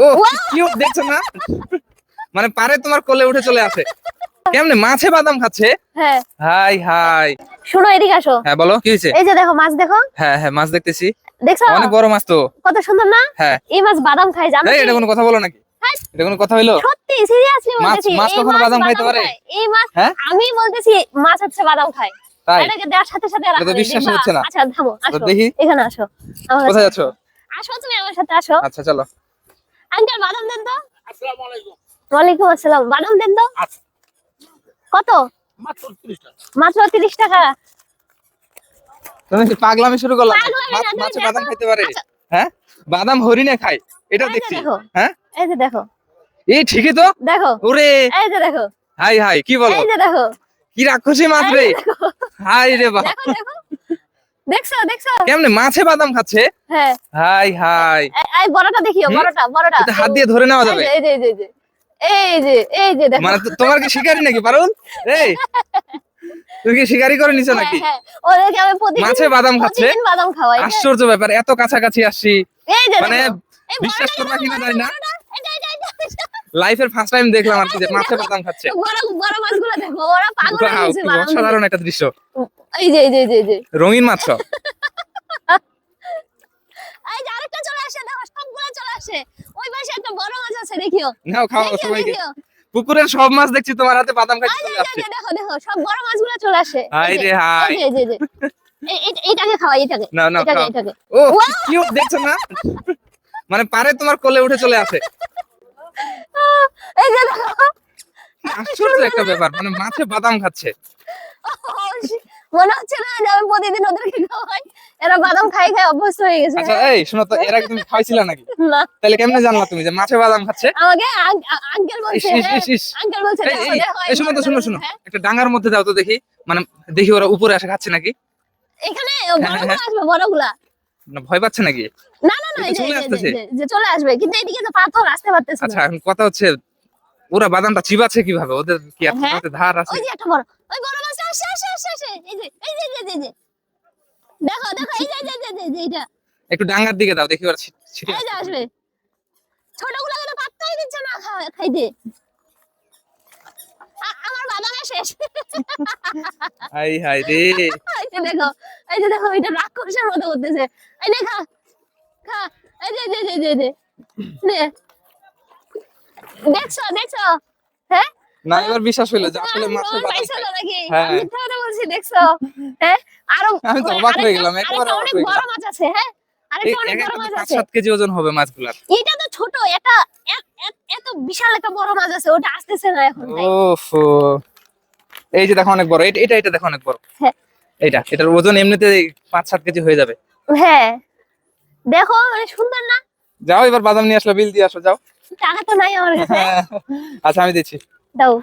ও cute দেখছ না? মানে পারে তোমার কোলে উঠে চলে আসে। কেমনে মাছে বাদাম খাচ্ছে? হ্যাঁ। Hi hi. শোনো এদিকে আসো। হ্যাঁ বলো কি হয়েছে? এই যে দেখো মাছ দেখো। হ্যাঁ হ্যাঁ মাছ দেখতেছি। দেখছ? অনেক বড় মাছ তো। কত সুন্দর না? হ্যাঁ। এই মাছ বাদাম খায় জানো এটা কোনো কথা বলো নাকি? হ্যাঁ। এটা কোনো কথা সত্যি সিরিয়াসলি মাছ- বলতেছি মাছ কখনো বাদাম খাইতে পারে? এই মাছ হ্যাঁ? আমি বলতেছি মাছ হচ্ছে বাদাম খায়। তাই? এটাকে দেওয়ার সাথে সাথে এটা তো বিশ্বাস হচ্ছে না। আচ্ছা থামো আসো। দেখি। এখানে আসো। কোথায় আসো তুমি আমার সাথে আসো। আচ্ছা চলো। আঙ্কেল বাদাম দেন তো। ওয়ালাইকুম আসসালাম। বাদাম দেন তো। আচ্ছা। কত? মাত্র তিরিশ টাকা। তুমি কি পাগলামি শুরু করলা? মাছ- না। বাদাম খেতে পারে আচ্ছা। হ্যাঁ? বাদাম হরিণে খায়। এটা দেখছি। দেখো। হ্যাঁ? এই যে দেখো। এই ঠিকই তো। দেখো। ওরে। এই যে দেখো। হাই হাই কি বলো? এই যে দেখো। কি রাক্ষসী মাছ রে। হাই রে বাপ দেখো দেখো। দেখছ দেখছ? কেমনে মাছে বাদাম খাচ্ছে? হ্যাঁ। Hi hi. এই- বড়টা দেখিও বড়টা বড়টা। এটা হাত দিয়ে ধরে নেওয়া যাবে। এই যে এই যে এই যে এই যে দেখো। মানে তোমার কি শিকারি নাকি পারুন এই তুমি কি শিকারি করে নিছো নাকি? হ্যাঁ, হ্যাঁ। ওদেরকে আমি প্রতিদিন মাছে বাদাম খাচ্ছে? বাদাম খাওয়াই হ্যাঁ। আশ্চর্য ব্যাপার এত কাছাকাছি আসছি। মানে বিশ্বাস করবা কিনা জানি না। বড়টা, এটা, এটা, এটা, এটা। লাইফের ফার্স্ট টাইম দেখলাম আর কি যে মাছে বাদাম খাচ্ছে। বড় বড় মাছগুলো দেখো ওরা পাগল হয়ে গেছে অসাধারণ একটা দৃশ্য। এই যে এই যে এই যে, রঙিন মাছ এই যে আরেকটা চলে আসে দেখো সবগুলো চলে আসে। ওই পাশে একটা বড় মাছ আছে দেখিও। নাও খাও সবাইকে। পুকুরের সব মাছ দেখছি তোমার হাতে বাদাম খাইতে চলে আসছে। দেখো দেখো সব বড় মাছগুলো চলে আসে। হাই রে হাই। এই যে, এই যে, এইটাকে খাওয়াই এটাকে এটাকে এটাকে। ও দেখছ না? মানে পারে তোমার কোলে উঠে চলে আসে। এই যে দেখো। আশ্চর্য একটা ব্যাপার মানে মাছে বাদাম খাচ্ছে। মনে হচ্ছে না যে আমি প্রতিদিন ওদেরকে খাওয়াই। এরা বাদাম খাই খাই অভ্যস্ত হয়ে গেছে। আচ্ছা এই শোনো তো এর আগে তুমি খাইছিলা নাকি? না। তাহলে কেমনে জানলা তুমি যে মাছে বাদাম খাচ্ছে? আমাকে আঙ্কেল বলছে ইস। আঙ্কেল বলছে এই, শোনো তো শোনো শোনো। হ্যাঁ, একটা মধ্যে দাও তো দেখি। মানে দেখি ওরা উপরে আসে খাচ্ছে নাকি? এখানে হ্যাঁ, বড়গুলো আসবে বড়গুলা। না ভয় পাচ্ছে নাকি? না না না চলে যে- আসতেছে। যে- যে চলে আসবে। কিন্তু এদিকে তো পাথর আসতে পারতেছে আচ্ছা এখন কথা হচ্ছে ওরা বাদামটা চিবাচ্ছে কীভাবে? ওদের কি হ্যাঁ। হাতে ধার আছে? ওই যে একটা বড় ওই বড় আসে আসে আসে আসে এই যে এই যে এই যে, দেখো দেখো এই যে এই যে, এই যে, এইটা একটু ডাঙ্গার দিকে দাও দেখি ওরা ছিটে এই যে আসবে ছোটগুলোকে তো পাত্তাই দিচ্ছে না খাইতে আমার বাদামে শেষ হাই হাই রে এই দেখো এই যে দেখো এটা রাক্ষসের মতো করতেছে এই নে খা খা এই যে যে, যে, যে, নে দেখছ দেখছ হ্যাঁ না এবার বিশ্বাস হইল যে আসলে মাছের হ্যাঁ। আমি মিথ্যা কথা বলছি দেখছ? হ্যাঁ? আরও আমি তো অবাক হয়ে গেলাম, একেবারে অনেক বড় মাছ আছে হ্যাঁ? আরেকটা অনেক বড় মাছ আছে। সাত কেজি ওজন হবে মাছগুলার। এটা তো ছোট এটা এত বিশাল একটা বড় মাছ আছে ওটা আসতেছে না এখন ওফো। এই যে দেখো অনেক বড় এটা এটা এটা দেখো অনেক বড়। হ্যাঁ। এইটা এটার ওজন এমনিতে পাঁচ সাত কেজি হয়ে যাবে। হ্যাঁ। দেখো মানে সুন্দর না? যাও এবার বাদাম নিয়ে আসলো বিল দিয়ে আসো যাও। টাকা তো নাই আমার কাছে। আচ্ছা আমি দিচ্ছি। দাও